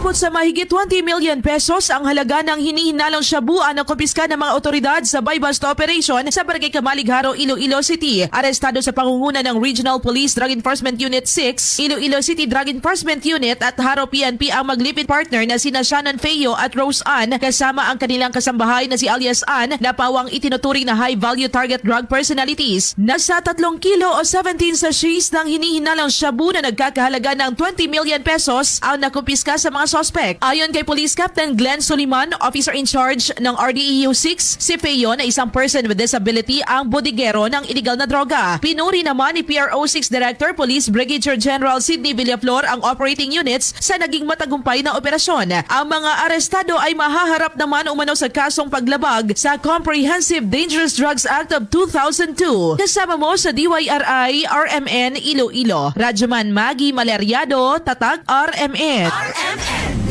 Umabot sa mahigit 20 million pesos ang halaga ng hinihinalang shabuan ng kumpiska ng mga otoridad sa buy-bust operation sa Barangay Kamaligaro, Iloilo City. Arestado sa pangunguna ng Regional Police Drug Enforcement Unit 6, Iloilo City Drug Enforcement Unit at Haro PNP ang maglipid partner na sina Shannon Feo at Rose Ann kasama ang kanilang kasambahay na si alias Ann na pawang itinuturing na high-value target drug personalities. Nasa 3 kilo o 17 sachets ng hinihinalang shabu na nagkakahalaga ng 20 million pesos ang nakumpiska sa mga sospek. Ayon kay Police Captain Glenn Suliman, officer in charge ng RDEU 6, si Feo na isang person with disability ang bodigero ng illegal na droga. Pinuri naman ni PRO 6 Director Police Brigadier General Sidney Villaflor ang operating units sa naging matagumpay na operasyon. Ang mga arestado ay mahaharap naman umano sa kasong paglabag sa Comprehensive Dangerous Drugs Act of 2002. Kasama mo sa DYRI RMN Iloilo. Radyoman Maggie Maleriado, Tatag RMN.